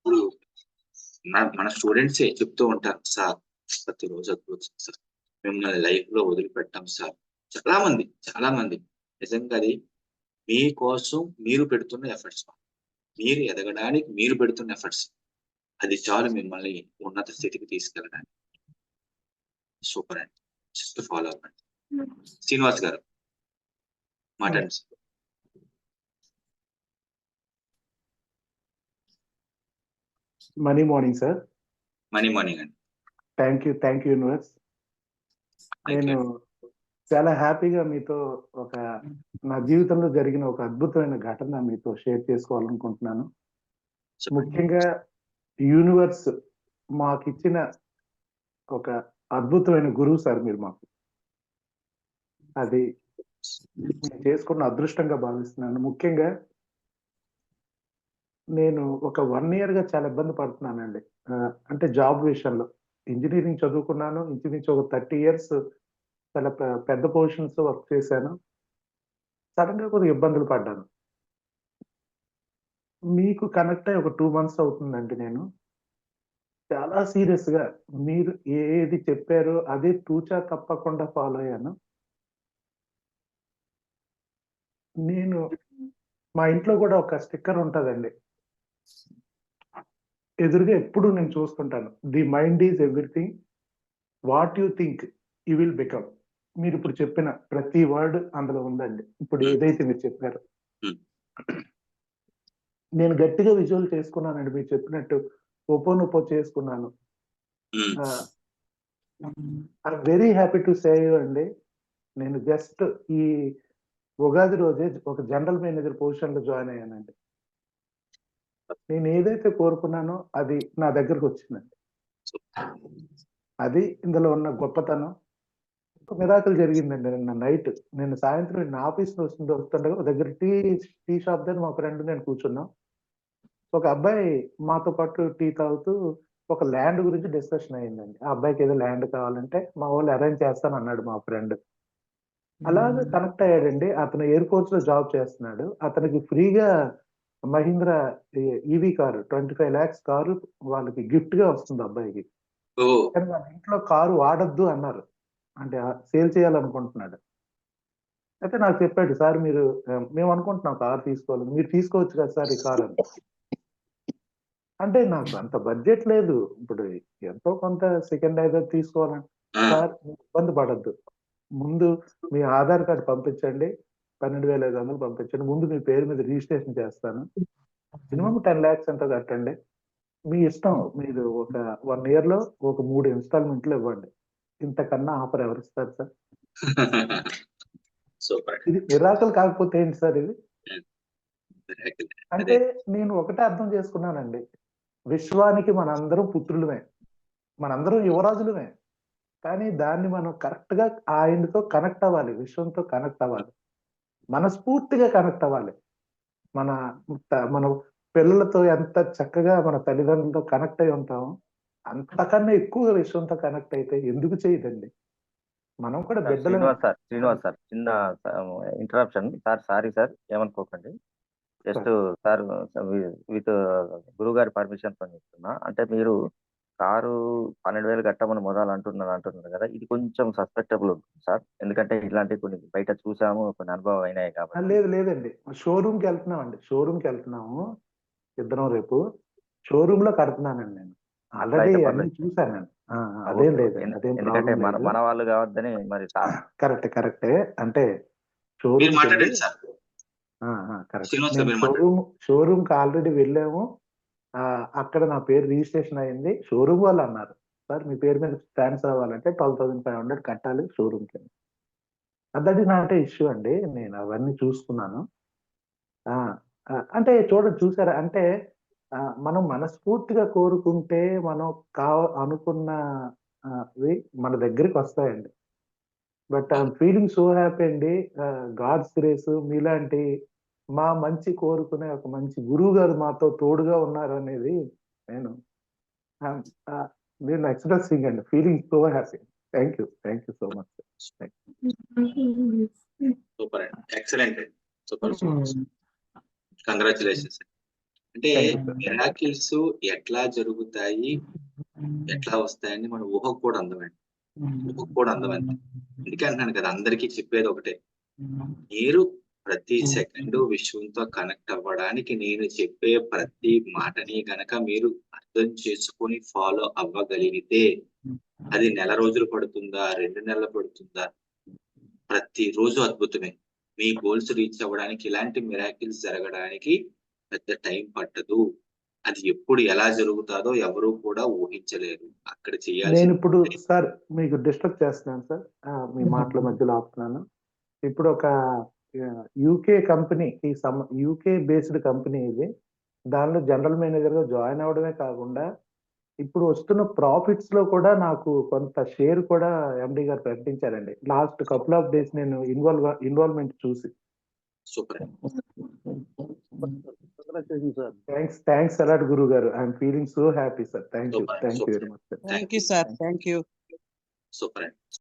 ఇప్పుడు మన స్టూడెంట్సే చెప్తూ ఉంటారు సార్ ప్రతిరోజు అద్భుతం సార్. మిమ్మల్ని లైఫ్లో వదిలిపెట్టాం సార్. చాలా మంది చాలా మంది నిజంగా అది మీకోసం మీరు పెడుతున్న ఎఫర్ట్స్ మీరు ఎదగడానికి మీరు పెడుతున్న ఎఫర్ట్స్ అది చాలు మిమ్మల్ని ఉన్నత స్థితికి తీసుకెళ్ళడానికి. సూపర్ అండి. జస్ట్ ఫాలో అవ్వండి. శ్రీనివాస్ గారు మాట్లాడండి money morning sir money morning అండి thank you thank you universe నేను. చాలా హ్యాపీగా మీతో ఒక నా జీవితంలో జరిగిన ఒక అద్భుతమైన ఘటన మీతో షేర్ చేసుకోవాలనుకుంటున్నాను. ముఖ్యంగా యూనివర్స్ మాకు ఇచ్చిన ఒక అద్భుతమైన గురువు సార్ మీరు మాకు. అది నేను చేసుకున్న అదృష్టంగా భావిస్తున్నాను. ముఖ్యంగా నేను ఒక వన్ ఇయర్గా చాలా ఇబ్బంది పడుతున్నానండి. అంటే జాబ్ విషయంలో. ఇంజనీరింగ్ చదువుకున్నాను. ఇంచుమించు ఒక థర్టీ ఇయర్స్ చాలా పెద్ద పొజిషన్స్ వర్క్ చేశాను. సడన్గా కొద్దిగా ఇబ్బందులు పడ్డాను. మీకు కనెక్ట్ అయ్యి ఒక టూ మంత్స్ అవుతుందండి నేను. చాలా సీరియస్గా మీరు ఏది చెప్పారో అదే తూచా తప్పకుండా ఫాలో అయ్యాను. నేను మా ఇంట్లో కూడా ఒక స్టిక్కర్ ఉంటుందండి. ఎదురుగా ఎప్పుడు నేను చూస్తుంటాను. The mind is everything. What you think you will become. మీరు ఇప్పుడు చెప్పిన ప్రతి వర్డ్ అందులో ఉందండి. ఇప్పుడు ఏదైతే మీరు చెప్పారో. Hmm. నేను గట్టిగా విజువల్ చేసుకున్నానండి. మీరు చెప్పినట్టు ఒపోనొపో చేసుకున్నాను. ఉమ్, I very happy to say you అండి. నేను జస్ట్ ఈ ఉగాది రోజే ఒక జనరల్ మేనేజర్ పొజిషన్లో జాయిన్ అయ్యానండి. నేను ఏదైతే కోరుకున్నానో అది నా దగ్గరకు వచ్చిందండి. అది ఇందులో ఉన్న గొప్పతనం. ఒక మిరాకులు జరిగిందండి నిన్న నైట్. నేను సాయంత్రం నా ఆఫీస్ వస్తుండగా ఒక దగ్గర టీ టీ షాప్ దగ్గర మా ఫ్రెండ్ నేను కూర్చున్నాం. ఒక అబ్బాయి మాతో పాటు టీ తాగుతూ ఒక ల్యాండ్ గురించి డిస్కషన్ అయ్యిందండి ఆ అబ్బాయికి ఏదో ల్యాండ్ కావాలంటే మా వాళ్ళు అరేంజ్ చేస్తాను అన్నాడు మా ఫ్రెండ్. అలాగే కనెక్ట్ అయ్యాడండి. అతను ఎయిర్ ఫోర్స్లో జాబ్ చేస్తున్నాడు. అతనికి ఫ్రీగా Mahindra EV car twenty five lakhs car వాళ్ళకి గిఫ్ట్గా వస్తుంది అబ్బాయికి. ఓ. కానీ వాళ్ళ ఇంట్లో కారు వాడద్దు అన్నారు. అంటే సేల్ చేయాలనుకుంటున్నాడు. అయితే నాకు చెప్పాడు సార్ మీరు మేము అనుకుంటున్నాం కారు తీసుకోవాలి మీరు తీసుకోవచ్చు కదా సార్ ఈ కారు అని. అంటే నాకు అంత బడ్జెట్ లేదు. ఇప్పుడు ఎంతో కొంత సెకండ్ ఏదో తీసుకోవాలంటే సార్ ఇబ్బంది పడద్దు. ముందు మీ ఆధార్ కార్డు పంపించండి. పన్నెండు వేల ఐదు వందలు పంపించండి. ముందు మీ పేరు మీద రిజిస్ట్రేషన్ చేస్తాను. మినిమం టెన్ ల్యాక్స్ ఎంత కట్టండి. మీ ఇష్టం మీరు ఒక వన్ ఇయర్లో ఒక మూడు ఇన్స్టాల్మెంట్లు ఇవ్వండి. ఇంతకన్నా ఆఫర్ ఎవరు ఇస్తారు సార్. ఇది మిరాకల్ కాకపోతే ఏంటి సార్ ఇది. అంటే నేను ఒకటే అర్థం చేసుకున్నానండి. విశ్వానికి మనందరం పుత్రులమే. మనందరం యువరాజులమే. కానీ దాన్ని మనం కరెక్ట్గా ఆయనతో కనెక్ట్ అవ్వాలి విశ్వంతో కనెక్ట్ అవ్వాలి. మనస్ఫూర్తిగా కనెక్ట్ అవ్వాలి. మన మన పిల్లలతో ఎంత చక్కగా మన తల్లిదండ్రులతో కనెక్ట్ అయి ఉంటామో అంతకన్నా ఎక్కువగా విశ్వంతో కనెక్ట్ అయితే ఎందుకు చేయదండి? మనం కూడా శ్రీనివాస్ సార్ శ్రీనివాస్ సార్ చిన్న ఇంటరప్షన్ సార్ సారీ సార్ ఏమనుకోకండి. Just sir. విత్ గురువు గారి పర్మిషన్తో చెప్తున్నా. అంటే మీరు కారు పన్నెండు వేలు కట్టమని మొదలు అంటున్నారు అంటున్నారు కదా ఇది కొంచెం సస్పెక్టబుల్ ఉంటుంది సార్. ఎందుకంటే ఇలాంటివి కొన్ని బయట చూసాము కొన్ని అనుభవం అయినాయి కాబట్టి. లేదు లేదండి. షోరూమ్కి వెళ్తున్నాం అండి షోరూమ్కి వెళ్తున్నాము ఇద్దరం రేపు. షోరూమ్లో కడుతున్నానండి నేను. ఆల్రెడీ ఆ, అదేం అదేం ఎందుకంటే మన మన వాళ్ళు కావద్దని మరి సార్. కరెక్ట్ కరెక్టే. అంటే మీరు షోరూమ్ సార్. షోరూమ్ షోరూమ్కి ఆల్రెడీ వెళ్ళాము. అక్కడ నా పేరు రిజిస్ట్రేషన్ అయింది. షోరూమ్ వాళ్ళు అన్నారు సార్ మీ పేరు మీద ట్రాన్స్ఫర్ అవ్వాలంటే ట్వెల్వ్ థౌసండ్ ఫైవ్ హండ్రెడ్ కట్టాలి షోరూమ్ కింద దట్ ఈస్ నాట్ ఇష్యూ అండి నేను అవన్నీ చూసుకున్నాను. ఆ, అంటే చూడ చూసారా అంటే మనం మనస్ఫూర్తిగా కోరుకుంటే మనం కా అనుకున్నవి మన దగ్గరికి వస్తాయండి. But I'm feeling so happy అండి. గాడ్స్ గ్రేస్ మీలాంటి మా మంచి కోరుకునే ఒక మంచి గురువు గారు మాతో తోడుగా ఉన్నారు అనేది నేను నేను ఎక్స్ప్రెసింగ్ అండి feeling so happy thank you thank you so much super అండి. ఎక్సలెంట్ అండి. సూపర్ కంగ్రాచులేషన్స్ అంటే. మిరాకిల్స్ ఎట్లా జరుగుతాయి ఎట్లా వస్తాయని మన ఊహకు కూడా అందమండి. ఊహకు కూడా అందమండి. అందుకే అంటున్నాను కదా అందరికీ చెప్పేది ఒకటే. మీరు ప్రతి సెకండ్ విశ్వంతో కనెక్ట్ అవ్వడానికి నేను చెప్పే ప్రతి మాటని గనక మీరు అర్థం చేసుకొని ఫాలో అవ్వగలిగితే అది నెల రోజులు పడుతుందా? రెండు నెలలు పడుతుందా? ప్రతి రోజు అద్భుతమే. మీ గోల్స్ రీచ్ అవ్వడానికి ఇలాంటి మిరాకిల్స్ జరగడానికి పెద్ద టైం పట్టదు. అది ఎప్పుడు ఎలా జరుగుతాదో ఎవరు కూడా ఊహించలేరు. అక్కడ నేను చేయాల్సిన ఇప్పుడు సార్ మీకు డిస్టర్బ్ చేస్తున్నాను సార్. మీ మాటల మధ్యలో ఆపుతున్నాను. ఇప్పుడు ఒక యూకే కంపెనీ ఈ సమ యూకే బేస్డ్ కంపెనీ ఇది. దానిలో జనరల్ మేనేజర్గా జాయిన్ అవడమే కాకుండా ఇప్పుడు వస్తున్న ప్రాఫిట్స్లో కూడా నాకు కొంత షేర్ కూడా ఎండి గారు ప్రకటించారండి. లాస్ట్ కపుల్ ఆఫ్ డేస్ నేను ఇన్వాల్వ్ ఇన్వాల్వ్మెంట్ చూసి. Super thanks thanks a lot గురు. గారు I'm feeling so happy sir thank you thank you. Very much sir Thank you, sir. Thank you. Super